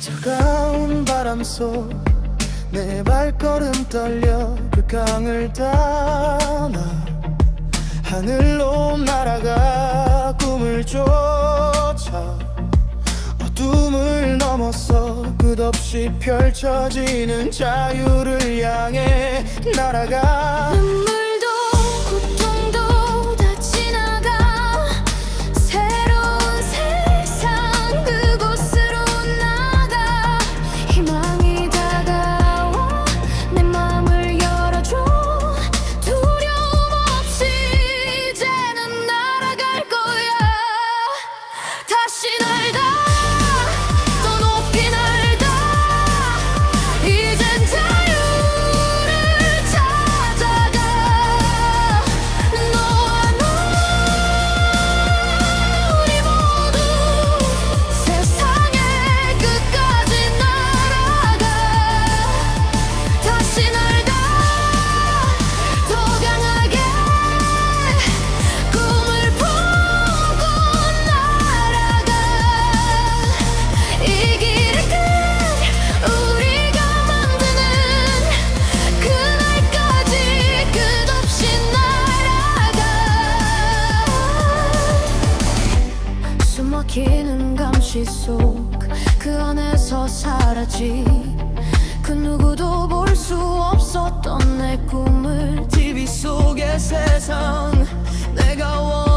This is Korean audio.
차가운 바람 속 내 발걸음 떨려 그 강을 따나 하늘로 날아가 꿈을 쫓아 어둠을 넘어서 끝없이 펼쳐지는 자유를 향해 날아가 속 그 안에서 사라지. 그 누구도 볼 수 없었던 내 꿈을. TV 속의 세상 내가 원